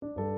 주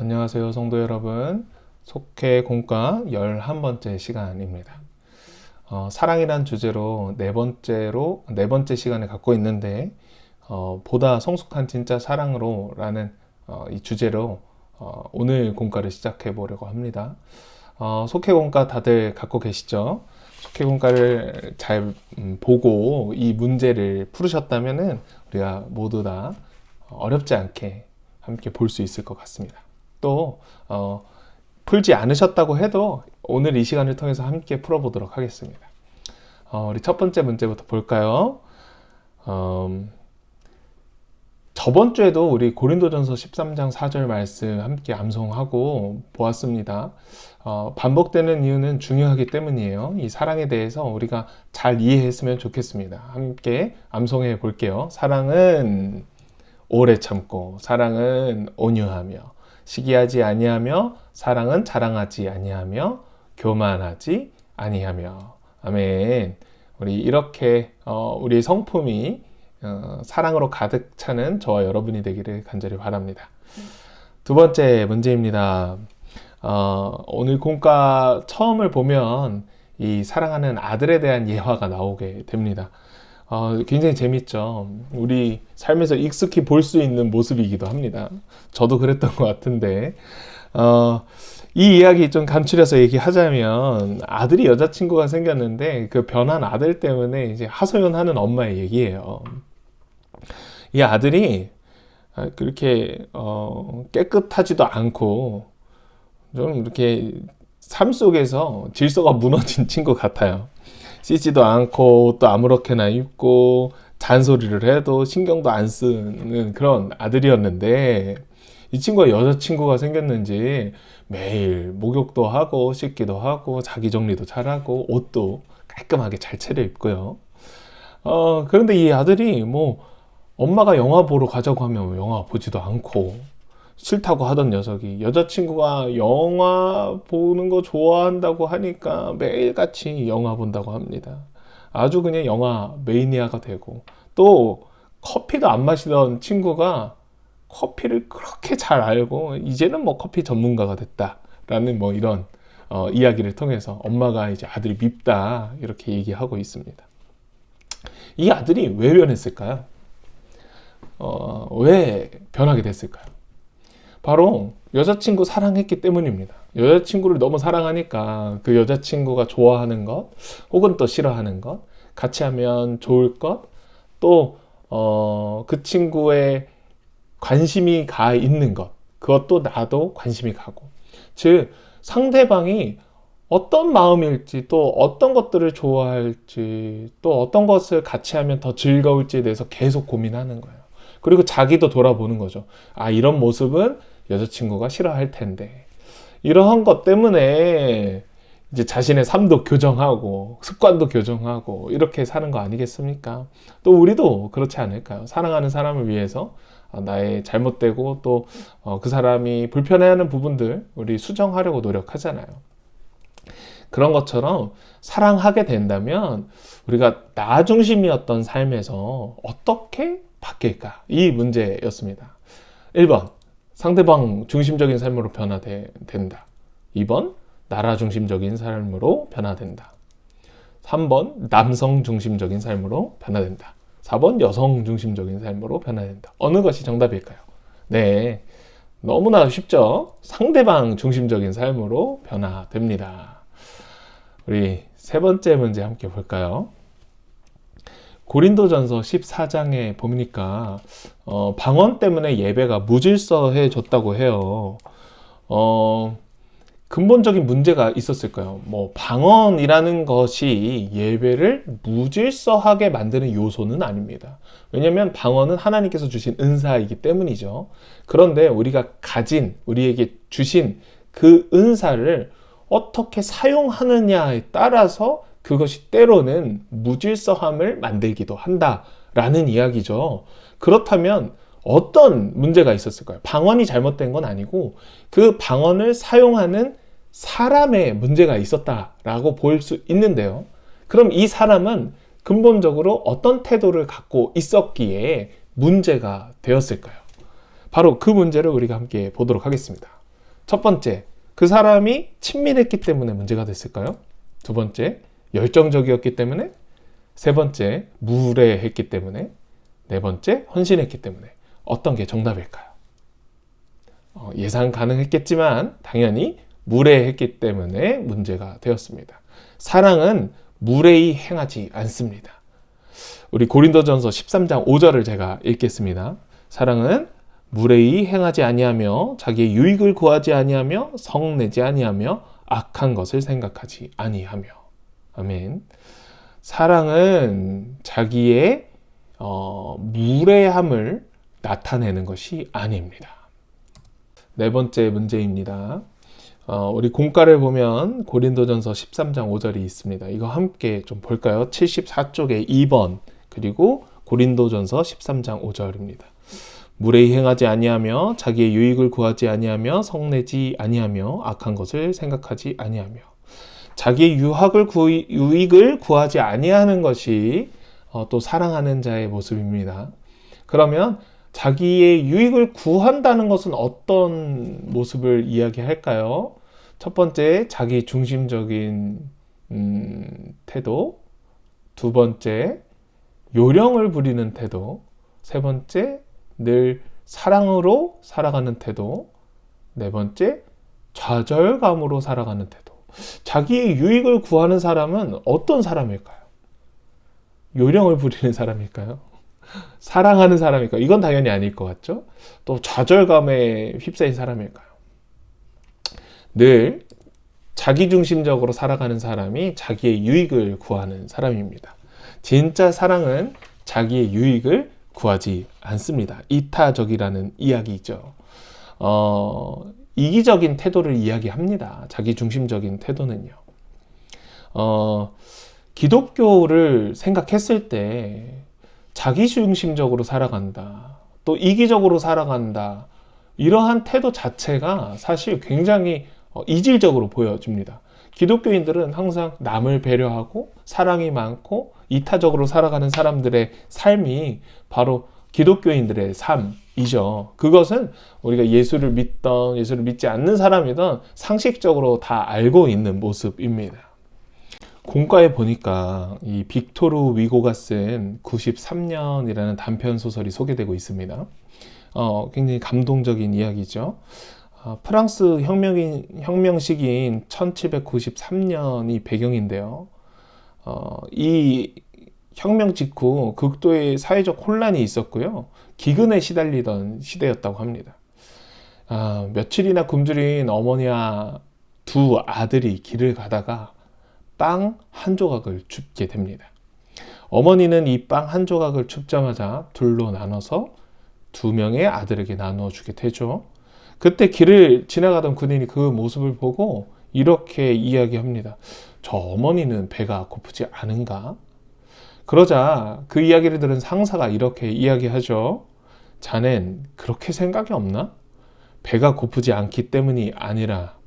안녕하세요, 성도 여러분. 속회 공과 11번째 시간입니다. 어, 사랑이란 주제로 네 번째로, 네 번째 시간을 갖고 있는데, 어, 보다 성숙한 진짜 사랑으로 라는 어, 이 주제로 어, 오늘 공과를 시작해 보려고 합니다. 어, 속회 공과 다들 갖고 계시죠? 속회 공과를 잘 음, 보고 이 문제를 풀으셨다면은 우리가 모두 다 어렵지 않게 함께 볼 수 있을 것 같습니다. 또 어, 풀지 않으셨다고 해도 오늘 이 시간을 통해서 함께 풀어보도록 하겠습니다. 어, 우리 첫 번째 문제부터 볼까요? 음, 저번 주에도 우리 고린도전서 13장 4절 말씀 함께 암송하고 보았습니다. 어, 반복되는 이유는 중요하기 때문이에요. 이 사랑에 대해서 우리가 잘 이해했으면 좋겠습니다. 함께 암송해 볼게요. 사랑은 오래 참고, 사랑은 온유하며, 시기하지 아니하며, 사랑은 자랑하지 아니하며, 교만하지 아니하며. 아멘. 우리 이렇게 어, 우리 성품이 어, 사랑으로 가득 차는 저와 여러분이 되기를 간절히 바랍니다. 두 번째 문제입니다. 어, 오늘 공과 처음을 보면 이 사랑하는 아들에 대한 예화가 나오게 됩니다. 어, 굉장히 재밌죠. 우리 삶에서 익숙히 볼 수 있는 모습이기도 합니다. 저도 그랬던 것 같은데, 어, 이 이야기 좀 간추려서 얘기하자면 아들이 여자친구가 생겼는데 그 변한 아들 때문에 이제 하소연하는 엄마의 얘기예요. 이 아들이 아, 그렇게 어, 깨끗하지도 않고 좀 이렇게 삶 속에서 질서가 무너진 친구 같아요. 씻지도 않고 또 아무렇게나 입고 잔소리를 해도 신경도 안 쓰는 그런 아들이었는데 이 친구가 여자친구가 생겼는지 매일 목욕도 하고 씻기도 하고 자기 정리도 잘하고 옷도 깔끔하게 잘 차려입고요. 어, 그런데 이 아들이 뭐 엄마가 영화 보러 가자고 하면 영화 보지도 않고 싫다고 하던 녀석이 여자친구가 영화 보는 거 좋아한다고 하니까 매일같이 영화 본다고 합니다. 아주 그냥 영화 매니아가 되고 또 커피도 안 마시던 친구가 커피를 그렇게 잘 알고 이제는 뭐 커피 전문가가 됐다라는 뭐 이런 어, 이야기를 통해서 엄마가 이제 아들이 밉다 이렇게 얘기하고 있습니다. 이 아들이 왜 변했을까요? 어, 왜 변하게 됐을까요? 바로 여자친구 사랑했기 때문입니다. 여자친구를 너무 사랑하니까 그 여자친구가 좋아하는 것, 혹은 또 싫어하는 것, 같이 하면 좋을 것, 또, 어, 그 친구의 관심이 가 있는 것, 그것도 나도 관심이 가고. 즉, 상대방이 어떤 마음일지, 또 어떤 것들을 좋아할지, 또 어떤 것을 같이 하면 더 즐거울지에 대해서 계속 고민하는 거예요. 그리고 자기도 돌아보는 거죠. 아, 이런 모습은 여자친구가 싫어할 텐데. 이러한 것 때문에 이제 자신의 삶도 교정하고 습관도 교정하고 이렇게 사는 거 아니겠습니까? 또 우리도 그렇지 않을까요? 사랑하는 사람을 위해서 아, 나의 잘못되고 또 그 사람이 불편해하는 부분들 우리 수정하려고 노력하잖아요. 그런 것처럼 사랑하게 된다면 우리가 나 중심이었던 삶에서 어떻게 바뀔까? 이 문제였습니다. 1번, 상대방 중심적인 삶으로 변화된다. 2번, 나라 중심적인 삶으로 변화된다. 3번, 남성 중심적인 삶으로 변화된다. 4번, 여성 중심적인 삶으로 변화된다. 어느 것이 정답일까요? 네. 너무나 쉽죠? 상대방 중심적인 삶으로 변화됩니다. 우리 세 번째 문제 함께 볼까요? 고린도전서 14장에 보니까 어, 방언 때문에 예배가 무질서해졌다고 해요. 어, 근본적인 문제가 있었을까요? 뭐 방언이라는 것이 예배를 무질서하게 만드는 요소는 아닙니다. 왜냐하면 방언은 하나님께서 주신 은사이기 때문이죠. 그런데 우리가 가진 우리에게 주신 그 은사를 어떻게 사용하느냐에 따라서 그것이 때로는 무질서함을 만들기도 한다라는 이야기죠. 그렇다면 어떤 문제가 있었을까요? 방언이 잘못된 건 아니고 그 방언을 사용하는 사람의 문제가 있었다라고 볼수 있는데요. 그럼 이 사람은 근본적으로 어떤 태도를 갖고 있었기에 문제가 되었을까요? 바로 그 문제를 우리가 함께 보도록 하겠습니다. 첫 번째, 그 사람이 친밀했기 때문에 문제가 됐을까요? 두 번째, 열정적이었기 때문에 세 번째 무례했기 때문에 네 번째 헌신했기 때문에 어떤 게 정답일까요? 어, 예상 가능했겠지만 당연히 무례했기 때문에 문제가 되었습니다. 사랑은 무례히 행하지 않습니다. 우리 고린도전서 13장 5절을 제가 읽겠습니다. 사랑은 무례히 행하지 아니하며 자기의 유익을 구하지 아니하며 성내지 아니하며 악한 것을 생각하지 아니하며 아멘. 사랑은 자기의 어, 무례함을 나타내는 것이 아닙니다. 네 번째 문제입니다. 어, 우리 공가를 보면 고린도전서 13장 5절이 있습니다. 이거 함께 좀 볼까요? 74쪽에 2번 그리고 고린도전서 13장 5절입니다. 무례히 행하지 아니하며 자기의 유익을 구하지 아니하며 성내지 아니하며 악한 것을 생각하지 아니하며 자기의 유학을 구, 유익을 구하지 아니하는 것이 어, 또 사랑하는 자의 모습입니다. 그러면 자기의 유익을 구한다는 것은 어떤 모습을 이야기할까요? 첫 번째, 자기 중심적인 음, 태도. 두 번째, 요령을 부리는 태도. 세 번째, 늘 사랑으로 살아가는 태도. 네 번째, 좌절감으로 살아가는 태도. 자기의 유익을 구하는 사람은 어떤 사람일까요? 요령을 부리는 사람일까요? 사랑하는 사람일까요? 이건 당연히 아닐 것 같죠? 또 좌절감에 휩싸인 사람일까요? 늘 자기중심적으로 살아가는 사람이 자기의 유익을 구하는 사람입니다. 진짜 사랑은 자기의 유익을 구하지 않습니다. 이타적이라는 이야기죠. 어, 이기적인 태도를 이야기합니다. 자기 중심적인 태도는요. 어, 기독교를 생각했을 때 자기 중심적으로 살아간다. 또 이기적으로 살아간다. 이러한 태도 자체가 사실 굉장히 어, 이질적으로 보여집니다. 기독교인들은 항상 남을 배려하고 사랑이 많고 이타적으로 살아가는 사람들의 삶이 바로 기독교인들의 삶 이죠. 그것은 우리가 예수를 믿던 예수를 믿지 않는 사람이든 상식적으로 다 알고 있는 모습입니다. 공과에 보니까 이 빅토르 위고가 쓴 93년이라는 단편 소설이 소개되고 있습니다. 어, 굉장히 감동적인 이야기죠. 어, 프랑스 혁명인, 혁명 시기인 1793년이 배경인데요. 어, 이 혁명 직후 극도의 사회적 혼란이 있었고요. 기근에 시달리던 시대였다고 합니다. 아, 며칠이나 굶주린 어머니와 두 아들이 길을 가다가 빵 한 조각을 줍게 됩니다. 어머니는 이 빵 한 조각을 줍자마자 둘로 나눠서 두 명의 아들에게 나누어 주게 되죠. 그때 길을 지나가던 군인이 그 모습을 보고 이렇게 이야기합니다. 저 어머니는 배가 고프지 않은가? 그러자 그 이야기를 들은 상사가 이렇게 이야기하죠. 자넨 그렇게 생각이 없나? 배가 고프지 않기 때문이 아니라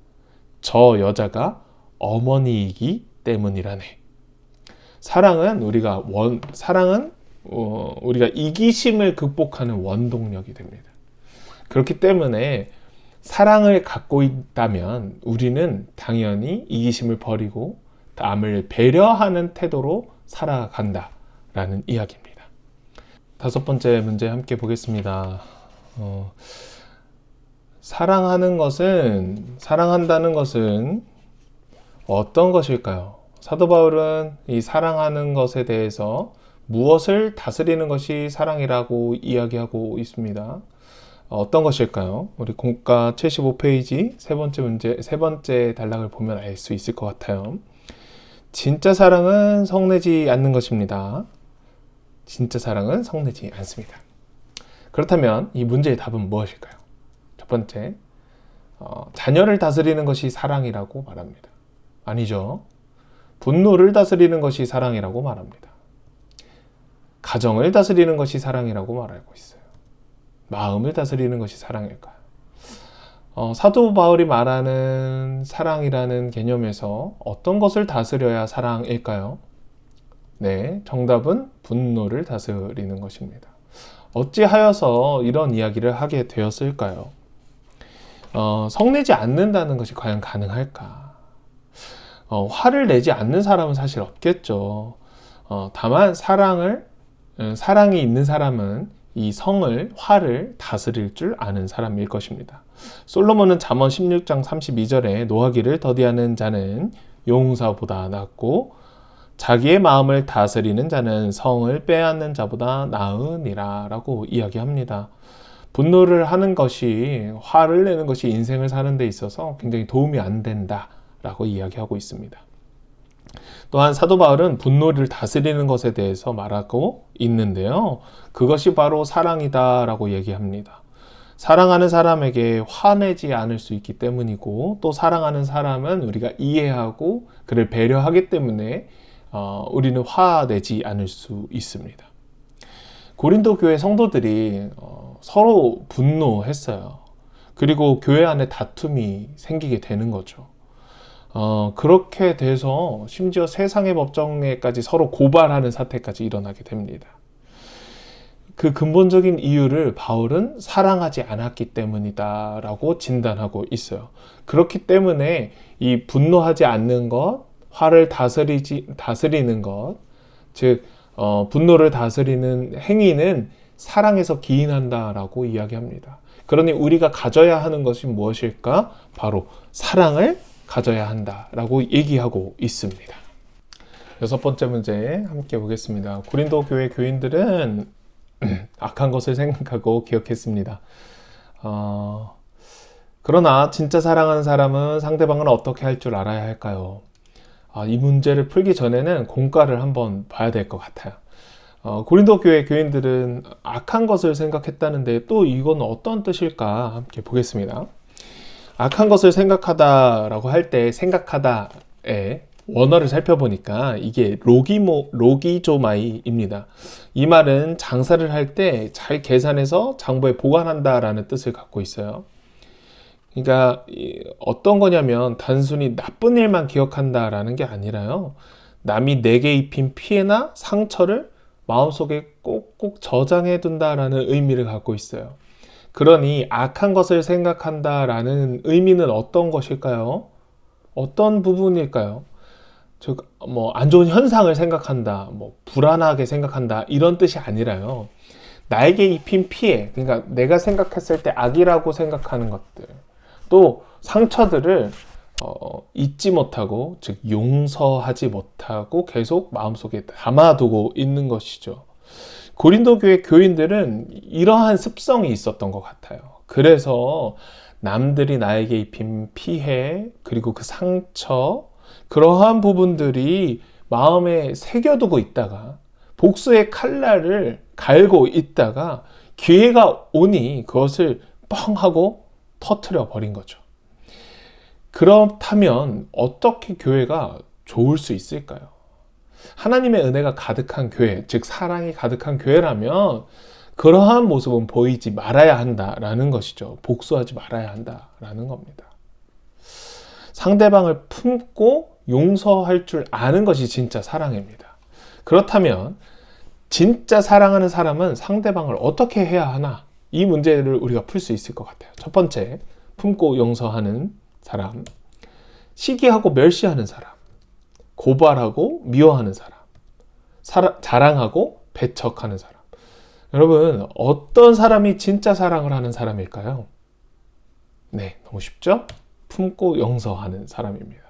저 여자가 어머니이기 때문이라네. 사랑은 우리가 원 사랑은 어, 우리가 이기심을 극복하는 원동력이 됩니다. 그렇기 때문에 사랑을 갖고 있다면 우리는 당연히 이기심을 버리고 남을 배려하는 태도로 살아간다 라는 이야기입니다. 다섯 번째 문제 함께 보겠습니다. 어, 사랑하는 것은 사랑한다는 것은 어떤 것일까요? 사도 바울은 이 사랑하는 것에 대해서 무엇을 다스리는 것이 사랑이라고 이야기하고 있습니다. 어떤 것일까요? 우리 공과 75페이지 세 번째 문제, 세 번째 단락을 보면 알 수 있을 것 같아요. 진짜 사랑은 성내지 않는 것입니다. 진짜 사랑은 성내지 않습니다. 그렇다면 이 문제의 답은 무엇일까요? 첫 번째, 어, 자녀를 다스리는 것이 사랑이라고 말합니다. 아니죠. 분노를 다스리는 것이 사랑이라고 말합니다. 가정을 다스리는 것이 사랑이라고 말하고 있어요. 마음을 다스리는 것이 사랑일까요? 어, 사도 바울이 말하는 사랑이라는 개념에서 어떤 것을 다스려야 사랑일까요? 네, 정답은 분노를 다스리는 것입니다. 어찌하여서 이런 이야기를 하게 되었을까요? 어, 성내지 않는다는 것이 과연 가능할까? 어, 화를 내지 않는 사람은 사실 없겠죠. 어, 다만 사랑을 어, 사랑이 있는 사람은 이 성을 화를 다스릴 줄 아는 사람일 것입니다. 솔로몬은 잠언 16장 32절에 노하기를 더디하는 자는 용사보다 낫고 자기의 마음을 다스리는 자는 성을 빼앗는 자보다 나으니라 라고 이야기합니다. 분노를 하는 것이 화를 내는 것이 인생을 사는 데 있어서 굉장히 도움이 안 된다 라고 이야기하고 있습니다. 또한 사도 바울은 분노를 다스리는 것에 대해서 말하고 있는데요. 그것이 바로 사랑이다 라고 얘기합니다. 사랑하는 사람에게 화내지 않을 수 있기 때문이고 또 사랑하는 사람은 우리가 이해하고 그를 배려하기 때문에 어, 우리는 화내지 않을 수 있습니다. 고린도 교회 성도들이 어, 서로 분노했어요. 그리고 교회 안에 다툼이 생기게 되는 거죠. 어, 그렇게 돼서 심지어 세상의 법정에까지 서로 고발하는 사태까지 일어나게 됩니다. 그 근본적인 이유를 바울은 사랑하지 않았기 때문이다라고 진단하고 있어요. 그렇기 때문에 이 분노하지 않는 것, 화를 다스리지 다스리는 것, 즉 어, 분노를 다스리는 행위는 사랑에서 기인한다라고 이야기합니다. 그러니 우리가 가져야 하는 것이 무엇일까? 바로 사랑을 가져야 한다라고 얘기하고 있습니다. 여섯 번째 문제 함께 보겠습니다. 고린도 교회 교인들은 악한 것을 생각하고 기억했습니다. 어, 그러나 진짜 사랑하는 사람은 상대방을 어떻게 할 줄 알아야 할까요? 아, 이 문제를 풀기 전에는 공과를 한번 봐야 될 것 같아요. 어, 고린도 교회 교인들은 악한 것을 생각했다는데 또 이건 어떤 뜻일까 함께 보겠습니다. 악한 것을 생각하다라고 할 때 생각하다의 원어를 살펴보니까 이게 로기모 로기조마이입니다. 이 말은 장사를 할 때 잘 계산해서 장부에 보관한다라는 뜻을 갖고 있어요. 그러니까 이 어떤 거냐면 단순히 나쁜 일만 기억한다라는 게 아니라요. 남이 내게 입힌 피해나 상처를 마음속에 꼭꼭 저장해 둔다라는 의미를 갖고 있어요. 그러니 악한 것을 생각한다라는 의미는 어떤 것일까요? 어떤 부분일까요? 즉, 뭐, 안 좋은 현상을 생각한다, 뭐, 불안하게 생각한다, 이런 뜻이 아니라요. 나에게 입힌 피해, 그러니까 내가 생각했을 때 악이라고 생각하는 것들, 또 상처들을 어, 잊지 못하고, 즉, 용서하지 못하고 계속 마음속에 담아두고 있는 것이죠. 고린도 교회 교인들은 이러한 습성이 있었던 것 같아요. 그래서 남들이 나에게 입힌 피해, 그리고 그 상처, 그러한 부분들이 마음에 새겨두고 있다가 복수의 칼날을 갈고 있다가 기회가 오니 그것을 뻥 하고 터트려 버린 거죠. 그렇다면 어떻게 교회가 좋을 수 있을까요? 하나님의 은혜가 가득한 교회, 즉 사랑이 가득한 교회라면 그러한 모습은 보이지 말아야 한다라는 것이죠. 복수하지 말아야 한다라는 겁니다. 상대방을 품고 용서할 줄 아는 것이 진짜 사랑입니다. 그렇다면 진짜 사랑하는 사람은 상대방을 어떻게 해야 하나? 이 문제를 우리가 풀 수 있을 것 같아요. 첫 번째, 품고 용서하는 사람, 시기하고 멸시하는 사람, 고발하고 미워하는 사람, 사라, 자랑하고 배척하는 사람. 여러분, 어떤 사람이 진짜 사랑을 하는 사람일까요? 네, 너무 쉽죠? 품고 용서하는 사람입니다.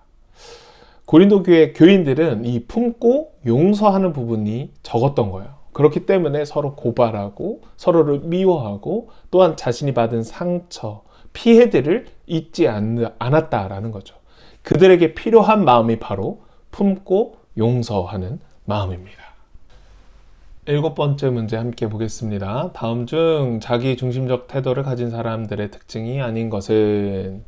고린도 교회 교인들은 이 품고 용서하는 부분이 적었던 거예요. 그렇기 때문에 서로 고발하고 서로를 미워하고 또한 자신이 받은 상처, 피해들을 잊지 않, 않았다라는 거죠. 그들에게 필요한 마음이 바로 품고 용서하는 마음입니다. 일곱 번째 문제 함께 보겠습니다. 다음 중 자기 중심적 태도를 가진 사람들의 특징이 아닌 것은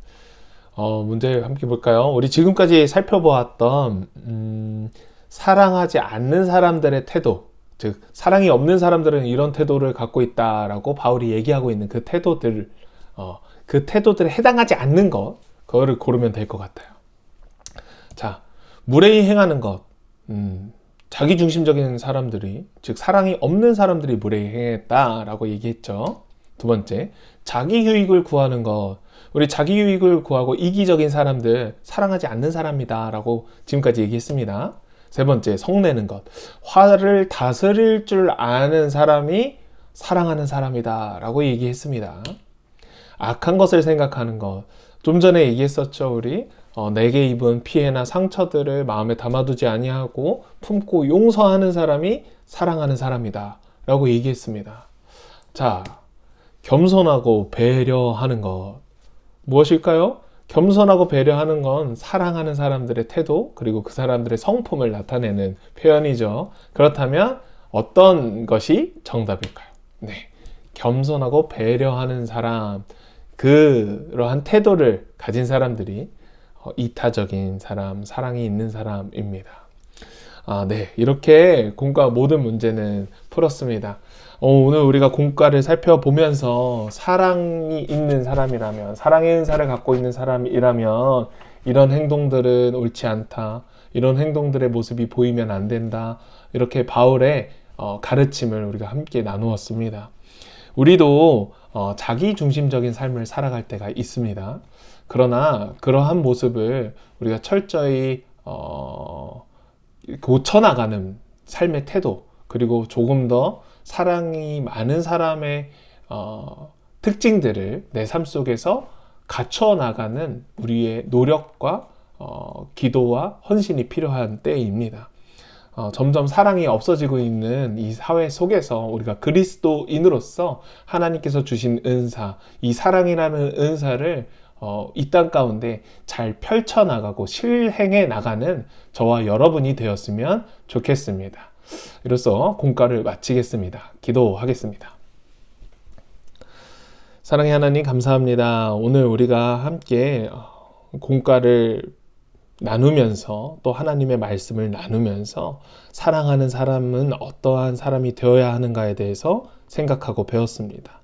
어, 문제 함께 볼까요? 우리 지금까지 살펴보았던 음, 사랑하지 않는 사람들의 태도, 즉 사랑이 없는 사람들은 이런 태도를 갖고 있다라고 바울이 얘기하고 있는 그 태도들, 어, 그 태도들에 해당하지 않는 것, 그거를 고르면 될 것 같아요. 자, 무례히 행하는 것, 음, 자기 중심적인 사람들이, 즉 사랑이 없는 사람들이 무례히 행했다라고 얘기했죠. 두 번째, 자기 유익을 구하는 것. 우리 자기 유익을 구하고 이기적인 사람들 사랑하지 않는 사람이다라고 지금까지 얘기했습니다. 세 번째, 성내는 것. 화를 다스릴 줄 아는 사람이 사랑하는 사람이다 라고 얘기했습니다. 악한 것을 생각하는 것. 좀 전에 얘기했었죠, 우리. 어, 내게 입은 피해나 상처들을 마음에 담아두지 아니하고 품고 용서하는 사람이 사랑하는 사람이다 라고 얘기했습니다. 자, 겸손하고 배려하는 것 무엇일까요? 겸손하고 배려하는 건 사랑하는 사람들의 태도 그리고 그 사람들의 성품을 나타내는 표현이죠. 그렇다면 어떤 것이 정답일까요? 네. 겸손하고 배려하는 사람, 그러한 태도를 가진 사람들이 어, 이타적인 사람, 사랑이 있는 사람입니다. 아, 네. 이렇게 공과 모든 문제는 풀었습니다. 어, 오늘 우리가 공과를 살펴보면서 사랑이 있는 사람이라면, 사랑의 은사를 갖고 있는 사람이라면, 이런 행동들은 옳지 않다. 이런 행동들의 모습이 보이면 안 된다. 이렇게 바울의 어, 가르침을 우리가 함께 나누었습니다. 우리도 어, 자기 중심적인 삶을 살아갈 때가 있습니다. 그러나 그러한 모습을 우리가 철저히 어, 고쳐나가는 삶의 태도 그리고 조금 더 사랑이 많은 사람의 어, 특징들을 내 삶 속에서 갖춰 나가는 우리의 노력과 어, 기도와 헌신이 필요한 때입니다. 어, 점점 사랑이 없어지고 있는 이 사회 속에서 우리가 그리스도인으로서 하나님께서 주신 은사, 이 사랑이라는 은사를 어, 이 땅 가운데 잘 펼쳐나가고 실행해 나가는 저와 여러분이 되었으면 좋겠습니다. 이로써 공과를 마치겠습니다. 기도하겠습니다. 사랑의 하나님 감사합니다. 오늘 우리가 함께 어, 공과를 나누면서 또 하나님의 말씀을 나누면서 사랑하는 사람은 어떠한 사람이 되어야 하는가에 대해서 생각하고 배웠습니다.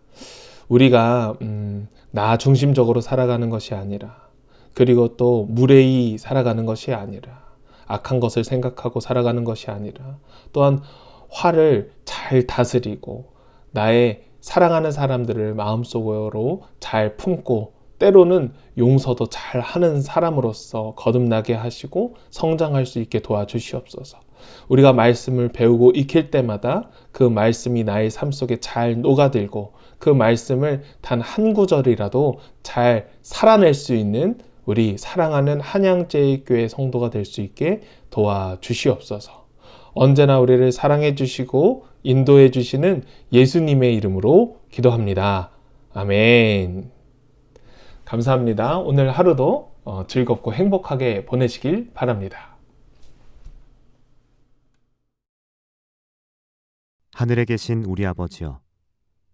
우리가 음, 나 중심적으로 살아가는 것이 아니라 그리고 또 무례히 살아가는 것이 아니라 악한 것을 생각하고 살아가는 것이 아니라 또한 화를 잘 다스리고 나의 사랑하는 사람들을 마음속으로 잘 품고 때로는 용서도 잘 하는 사람으로서 거듭나게 하시고 성장할 수 있게 도와주시옵소서. 우리가 말씀을 배우고 익힐 때마다 그 말씀이 나의 삶 속에 잘 녹아들고 그 말씀을 단 한 구절이라도 잘 살아낼 수 있는 우리 사랑하는 한양제일교회 성도가 될 수 있게 도와주시옵소서. 언제나 우리를 사랑해 주시고 인도해 주시는 예수님의 이름으로 기도합니다. 아멘. 감사합니다. 오늘 하루도 어, 즐겁고 행복하게 보내시길 바랍니다. 하늘에 계신 우리 아버지여